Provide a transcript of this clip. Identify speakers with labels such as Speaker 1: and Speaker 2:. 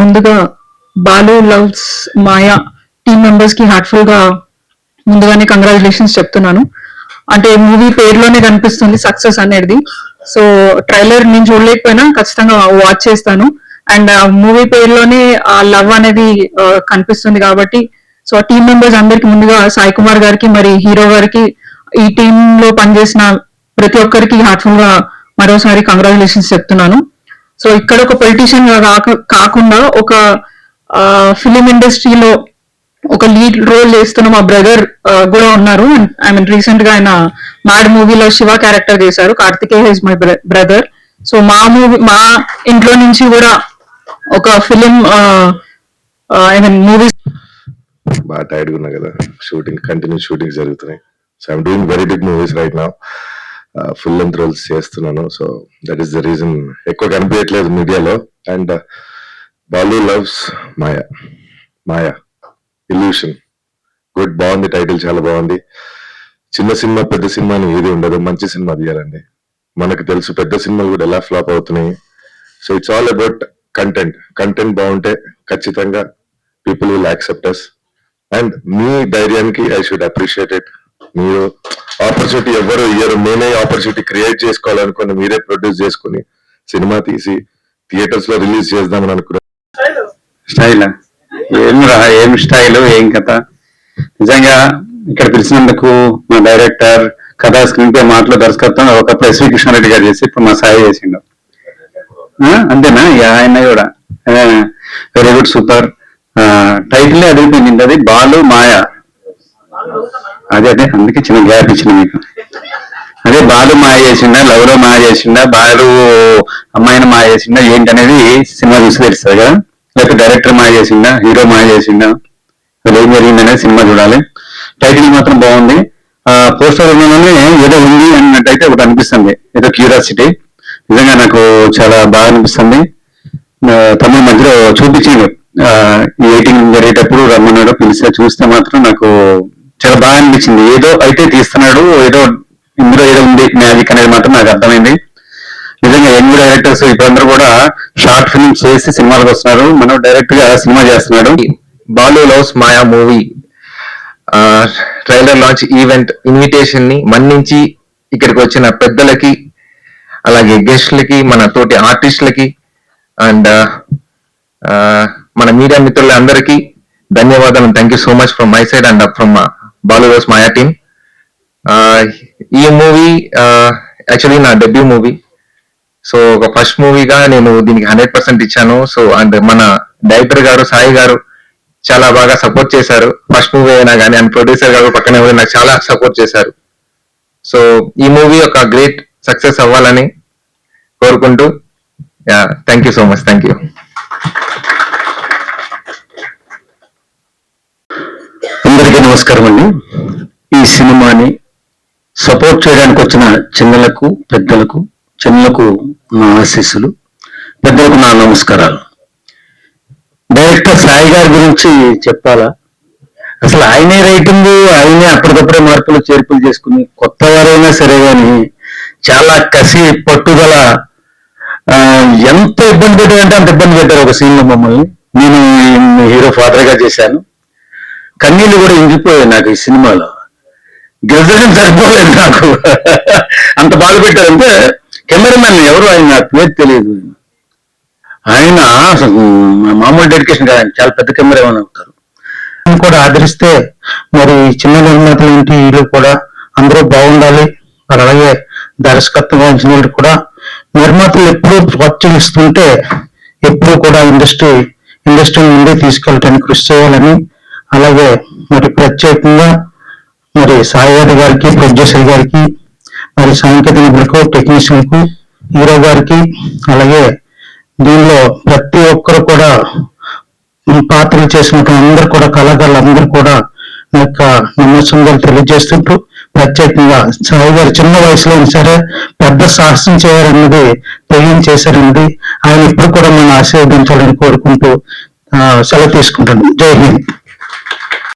Speaker 1: ముందుగా Balu loves Maya team మెంబర్స్కి హార్ట్ఫుల్గా ముందుగానే కంగ్రాచులేషన్స్ చెప్తున్నాను. అంటే మూవీ పేరులోనే కనిపిస్తుంది సక్సెస్ అనేది. సో ట్రైలర్ నేను చూడలేకపోయినా ఖచ్చితంగా వాచ్ చేస్తాను. అండ్ మూవీ పేరులోనే ఆ లవ్ అనేది కనిపిస్తుంది కాబట్టి సో ఆ టీమ్ మెంబర్స్ అందరికి ముందుగా సాయి కుమార్ గారికి మరి హీరో గారికి ఈ టీమ్లో పనిచేసిన ప్రతి ఒక్కరికి హార్ట్ఫుల్గా మరోసారి కంగ్రాచులేషన్స్ చెప్తున్నాను. సో ఇక్కడ ఒక పొలిటీషియన్ కాకుండా ఒక ఫిలిం ఇండస్ట్రీలో ఒక లీడ్ రోల్ చేస్తున్న మా బ్రదర్ కూడా ఉన్నారు. ఐ మీన్ రీసెంట్గా ఆయన మ్యాడ్ మూవీలో శివ క్యారెక్టర్ చేశారు. Karthikeya is my brother so మా మూవీ మా ఇంట్లో నుంచి కూడా ఒక ఫిలిం ఐ మీన్ మూవీస్
Speaker 2: బాగా టైర్డ్ ఉన్నా కదా. షూటింగ్ కంటిన్యూ షూటింగ్ జరుగుతున్నాయి. So I'm doing very big movies right నా ఫుల్ లెంత్ రోల్స్ చేస్తున్నాను. So that is the reason ఎక్కువ కనిపించట్లేదు మీడియాలో. And Balu loves Maya Maya illusion good బాగుంది టైటిల్ చాలా బాగుంది. చిన్న సినిమా పెద్ద సినిమా అని ఏది ఉండదు. మంచి సినిమా తీయాలండి. మనకు తెలుసు పెద్ద సినిమాలు కూడా ఎలా ఫ్లాప్ అవుతున్నాయి. So it's all about content content బాగుంటే ఖచ్చితంగా people will accept us and మీ ధైర్యానికి ఐ షుడ్ అప్రిషియేట్ ఇట్ మీరు ఆపర్చునిటీ ఎవరు ఇయ్యరు నేనే ఆపర్చునిటీ క్రియేట్ చేసుకోవాలనుకుని మీరే ప్రొడ్యూస్ చేసుకుని సినిమా తీసి థియేటర్స్లో రిలీజ్ చేద్దామని అనుకున్నాను
Speaker 3: స్టైల్? ఏం రా ఏం స్టైల్ ఏం కథ? నిజంగా ఇక్కడ పిలిచినందుకు మా డైరెక్టర్ కథా స్క్రీన్ పే మాటలు దర్శకత్వం ఒకప్పుడు ఎస్వి కృష్ణారెడ్డి గారు చేసి ఇప్పుడు మా సాయి చేసిండు. ఆ, అంతేనా? ఇక ఆయన కూడా. Very good super. టైటిల్ అడిగిపోయింది అది బాలు మాయ. అదే అదే. అందుకే చిన్న గ్యాప్ ఇచ్చిన మీకు. అదే బాలు మాయ చేసిండా లవ్లో మాయ చేసిండా బాలు అమ్మాయిని మాయ చేసిండా ఏంటి అనేది సినిమా చూసి తెలుస్తుంది కదా. లేకపోతే డైరెక్టర్ మాయ చేసిండా హీరో మాయ చేసిండా అసలు ఏం జరిగిందనేది సినిమా చూడాలి. టైటిల్ మాత్రం బాగుంది. ఆ పోస్టర్ ఉన్నలోనే ఏదో ఉంది అన్నట్టయితే ఒకటి అనిపిస్తుంది. ఏదో క్యూరియాసిటీ. నిజంగా నాకు చాలా బాగా అనిపిస్తుంది. తమ్ముడు తమిళ మధ్యలో చూపించిండు. ఈ ఎయిటింగ్ జరిగేటప్పుడు రమ్మన్నాడు పిలిస్తే చూస్తే మాత్రం నాకు చాలా బాగా అనిపించింది. ఏదో అయితే తీస్తున్నాడు ఏదో ఇందులో ఏదో ఉంది మ్యాజిక్ అనేది మాత్రం నాకు అర్థమైంది. నిజంగా యంగ్ డైరెక్టర్స్ ఇప్పుడందరూ కూడా షార్ట్ ఫిల్మ్స్ చేసి సినిమాలకు వస్తున్నారు. మనం డైరెక్ట్గా సినిమా చేస్తున్నాడు.
Speaker 4: Balu loves Maya movie. Trailer launch event ఇన్విటేషన్ని మన్నించి ఇక్కడికి వచ్చిన పెద్దలకి అలాగే గెస్ట్లకి మన తోటి ఆర్టిస్టులకి అండ్ మన మీడియా మిత్రులందరికీ ధన్యవాదాలు. Thank you so much from my side and from Balu loves Maya team ఈ మూవీ యాక్చువల్లీ uh, నా డెబ్యూ మూవీ సో ఒక ఫస్ట్ మూవీగా నేను దీనికి హండ్రెడ్ పర్సెంట్ ఇచ్చాను. సో అండ్ మన డైరెక్టర్ గారు సాయి గారు చాలా బాగా సపోర్ట్ చేశారు. ఫస్ట్ మూవీ అయినా కానీ అండ్ ప్రొడ్యూసర్ గారు పక్కనే ఉండి నాకు చాలా సపోర్ట్ చేశారు. సో ఈ మూవీ ఒక గ్రేట్ సక్సెస్ అవ్వాలని కోరుకుంటూ thank you so much thank you
Speaker 3: అందరికీ నమస్కారం అండి ఈ సినిమాని సపోర్ట్ చేయడానికి వచ్చిన చిన్నలకు పెద్దలకు చిన్నలకు నా ఆశీస్సులు పెద్దలకు నా నమస్కారాలు. డైరెక్టర్ సాయి గారి గురించి చెప్పాలా? అసలు ఆయనే రైటింగ్ ఆయనే అప్పటికప్పుడే మార్పులు చేర్పులు చేసుకుని కొత్త వారైనా సరే కానీ చాలా కసి పట్టుదల ఎంత ఇబ్బంది పెట్టారంటే అంత ఇబ్బంది పెట్టారు ఒక సీన్లో మమ్మల్ని. నేను హీరో ఫాదర్గా చేశాను. కన్నీళ్ళు కూడా ఇంగిపోయాయి నాకు ఈ సినిమాలో. గెలిచడం సరిపోలేదు నాకు. అంత బాధ పెట్టారంటే కెమెరామెన్ ఎవరు ఆయన నాకు పేరు తెలియదు. ఆయన మామూలు డెడికేషన్ కాదు. చాలా పెద్ద కెమెరామెన్ అవుతారు. కూడా ఆదరిస్తే మరి చిన్న నిర్మాతలు ఏంటి? వీళ్ళు కూడా అందరూ బాగుండాలి. మరి అలాగే దర్శకత్వం వహించిన వాళ్ళు కూడా నిర్మాతలు ఎప్పుడూ ప్రోత్సహిస్తుంటే ఎప్పుడూ కూడా ఇండస్ట్రీ ఇండస్ట్రీ ముందే తీసుకెళ్ళటానికి కృషి చేయాలని అలాగే మరి ప్రత్యేకంగా మరి సాయిగారి గారికి ప్రొడ్యూసర్ గారికి మరి సాంకేతిక నిపుణులకు హీరో గారికి అలాగే దీనిలో ప్రతి ఒక్కరు కూడా పాత్రలు చేసినటువంటి అందరూ కూడా కళాకారులు అందరూ కూడా యొక్క నమస్కారాలు తెలియజేస్తుంటూ ప్రత్యేకంగా సాయి గారు చిన్న వయసులో అయినా సరే పెద్ద సాహసం చేయాలన్నది తెలియజేశారన్నది ఆయన ఇప్పుడు కూడా మనం ఆశీర్వదించాలని కోరుకుంటూ ఆ, సెలవు తీసుకుంటాను జై హింద్.